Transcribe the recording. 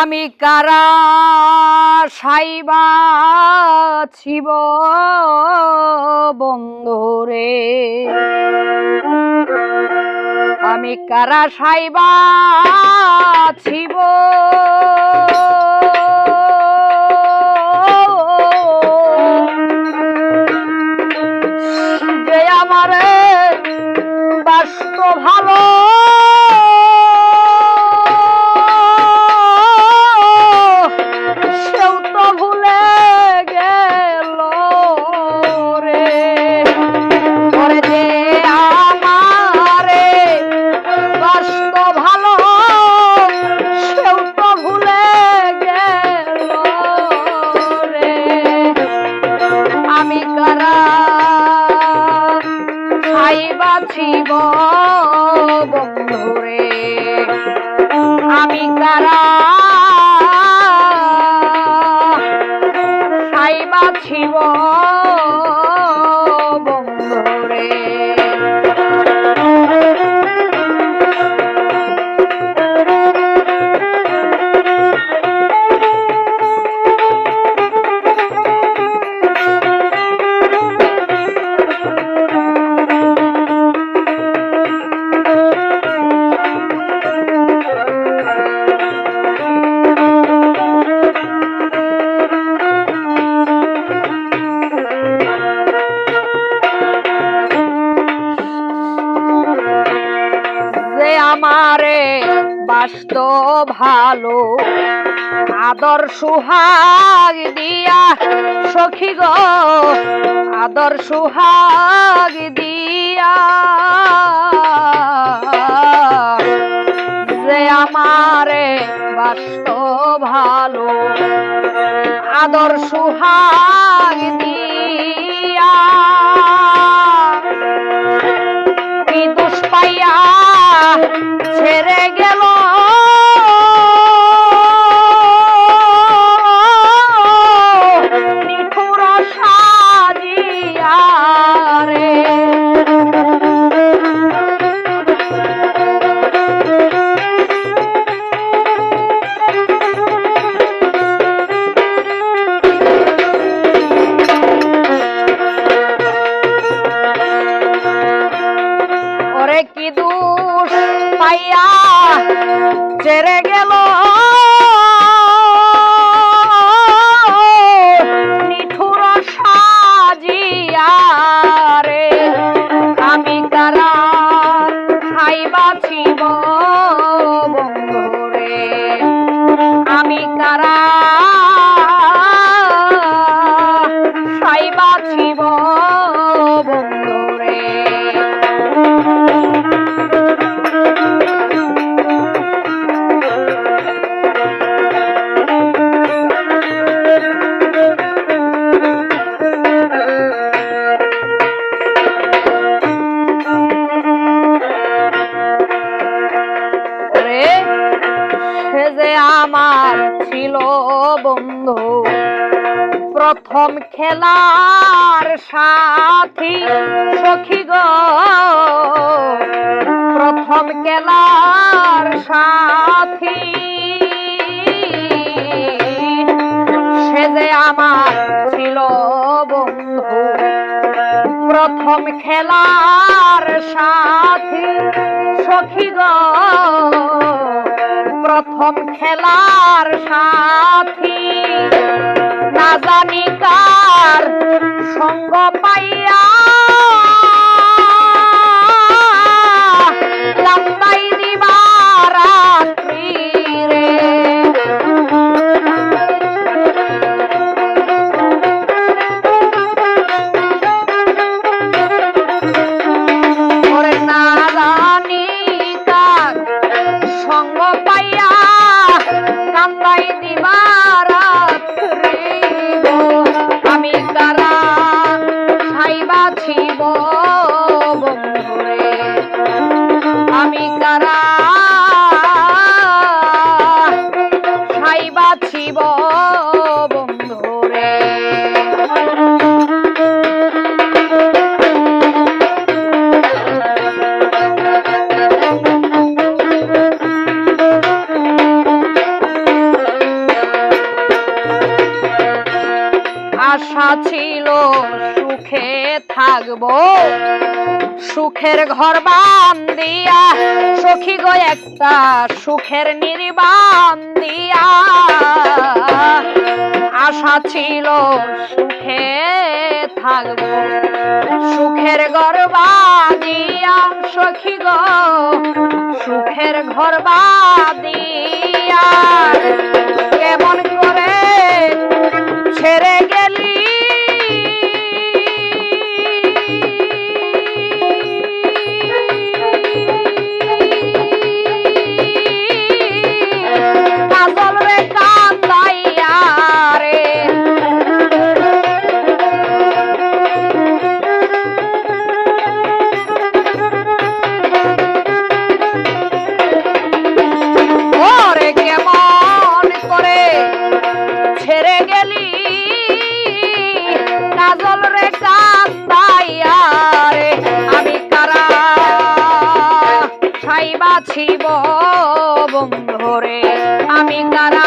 আমি কারা সাইবা ছিব বন্ধুরে আমি কারা সাইবা ছিব? যে আমারে বাস্ত ভালো খাইবা আমারে বাস্ত ভালো, আদর সুহাগ দিয়া। সখী গো, আদর সুহাগ দিয়া। যে আমারে বাস্ত ভালো, আদর সুহাগ কি দোষ পাইয়া চেরে গেল যে আমার ছিল বন্ধু, প্রথম খেলার সাথী সখী গো। প্রথম খেলার সাথী সে যে আমার ছিল বন্ধু। প্রথম খেলার সাথী সখী গো। প্রথম খেলার সাথী। না জানি কার সঙ্গ পাইয়া ছিল সুখে থাকব। সুখের ঘর বান্দিয়া সখী গো একটা সুখের নির্বাণ দিয়া। আশা ছিল সুখে থাকব। সুখের ঘর বাঁধিয়া, সখী গো, সুখের ঘর বাঁধিয়া। ছিব বন্ধরে আমি কারা